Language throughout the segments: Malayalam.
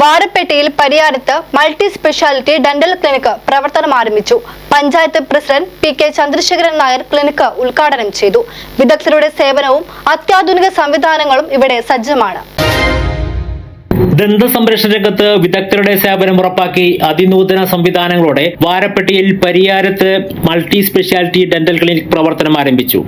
വാരപ്പേട്ടയിൽ Pariyarath multi speciality dental clinic പ്രവർത്തനം ആരംഭിച്ചു. Panchayat president P K Chandrasekharan Nair clinic ഉദ്ഘാടനം ചെയ്തു. വിദഗ്ധരുടെ സേവനവും അത്യാധുനിക സംവിധാനങ്ങളും ഇവിടെ സജ്ജമാണ്. ദന്ത സംരക്ഷണ രംഗത്ത് വിദഗ്ധരുടെ സേവനം ഉറപ്പാക്കി അതിനൂതന സംവിധാനങ്ങളോടെ വാരപ്പെട്ടിയിൽ Pariyarath multi speciality dental clinic പ്രവർത്തനം ആരംഭിച്ചു.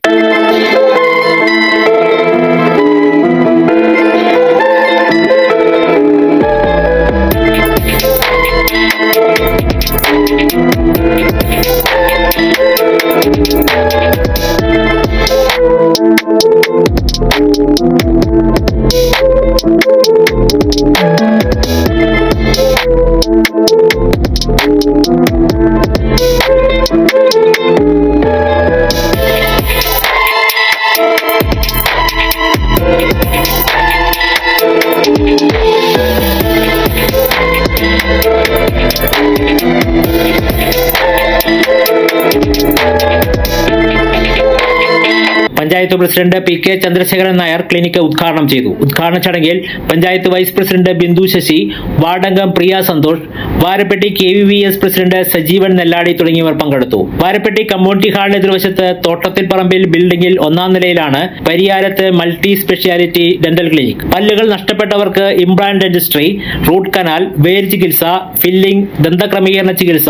Thank you. Thank you. Panchayat president P K Chandrasekharan Nair clinic ഉദ്ഘാടനം ചെയ്തു. ഉദ്ഘാടന ചടങ്ങിൽ panchayat vice president Bindu Sasi വാർഡംഗം Priya Santhosh Varappetty K V V S president Sajeevan Nelladi തുടങ്ങിയവർ പങ്കെടുത്തു. വാരപ്പെട്ടി കമ്മ്യൂണിറ്റി ഹാളിന് എതിർവശത്ത് തോട്ടത്തിൽ പറമ്പിൽ ബിൽഡിംഗിൽ ഒന്നാം നിലയിലാണ് Pariyarath multi speciality dental clinic. പല്ലുകൾ നഷ്ടപ്പെട്ടവർക്ക് ഇംപ്ലാന്റ് ഡെന്റിസ്ട്രി റൂട്ട് കനാൽ വേര് ചികിത്സ ഫില്ലിംഗ് ദന്തക്രമീകരണ ചികിത്സ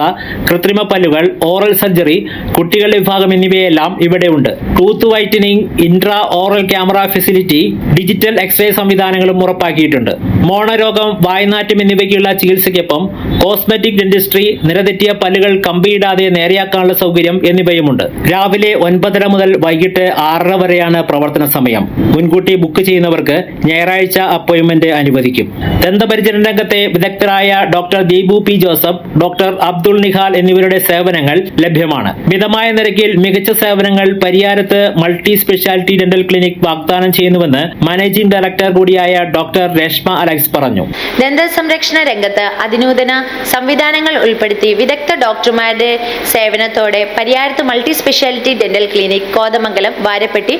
കൃത്രിമ പല്ലുകൾ ഓറൽ സർജറി കുട്ടികളുടെ വിഭാഗം എന്നിവയെല്ലാം ഇവിടെയുണ്ട്. Tooth whitening intra oral camera facility digital x ray സംവിധാനങ്ങളും ഉറപ്പാക്കിയിട്ടുണ്ട്. മോണരോഗം വായനാറ്റം എന്നിവയ്ക്കുള്ള ചികിത്സയ്ക്കൊപ്പം കോസ്മെറ്റിക് ഡെന്റിസ്ട്രി നിരതെറ്റിയ പല്ലുകൾ കമ്പിയിടാതെ നേരെയാക്കാനുള്ള സൗകര്യം എന്നിവയുമുണ്ട്. രാവിലെ ഒൻപതര മുതൽ വൈകിട്ട് ആറര വരെയാണ് പ്രവർത്തന സമയം. മുൻകൂട്ടി ബുക്ക് ചെയ്യുന്നവർക്ക് ഞായറാഴ്ച അപ്പോയിന്റ്മെന്റ് അനുവദിക്കും. ദന്തപരിചരണ രംഗത്തെ വിദഗ്ധരായ doctor Deepu P Joseph doctor Abdul Nihal എന്നിവരുടെ സേവനങ്ങൾ ലഭ്യമാണ്. മിതമായ നിരക്കിൽ മികച്ച സേവനങ്ങൾ Pariyarath multi speciality dental clinic വാഗ്ദാനം ചെയ്യുന്നുവെന്ന് മാനേജിംഗ് ഡയറക്ടർ കൂടിയായ ഡോക്ടർ രേഷ്മ അലക്സ് പറഞ്ഞു. ദന്ത സംരക്ഷണ രംഗത്ത് അതിനൂതന സംവിധാനങ്ങൾ ഉൾപ്പെടുത്തി വിദഗ്ധ ഡോക്ടർമാരുടെ സേവനത്തോടെ പരിയാരത്ത് multi speciality dental clinic Kothamangalam Varappetty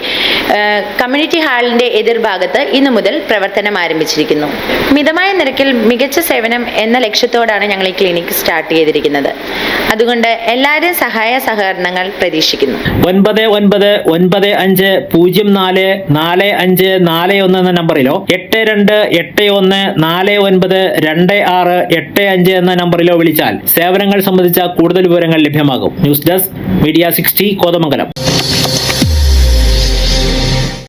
community ഹാളിന്റെ എതിർഭാഗത്ത് ഇന്നു മുതൽ പ്രവർത്തനം ആരംഭിച്ചിരിക്കുന്നു. മിതമായ നിരക്കിൽ മികച്ച സേവനം എന്ന ലക്ഷ്യത്തോടാണ് ഞങ്ങൾ ഈ ക്ലിനിക് സ്റ്റാർട്ട് ചെയ്തിരിക്കുന്നത്. അതുകൊണ്ട് എല്ലാവരും സഹായ സഹകരണങ്ങൾ പ്രതീക്ഷിക്കുന്നു. ഒൻപത് ഒൻപത് ഒൻപത് അഞ്ച് പൂജ്യം നാല് നാല് അഞ്ച് നാല് ഒന്ന് എന്ന നമ്പറിലോ എട്ട് രണ്ട് എട്ട് ഒന്ന് നാല് ഒൻപത് രണ്ട് ആറ് എട്ട് അഞ്ച് എന്ന നമ്പറിലോ വിളിച്ചാൽ സേവനങ്ങൾ സംബന്ധിച്ച കൂടുതൽ വിവരങ്ങൾ ലഭ്യമാകും. News desk media sixty Kothamangalam.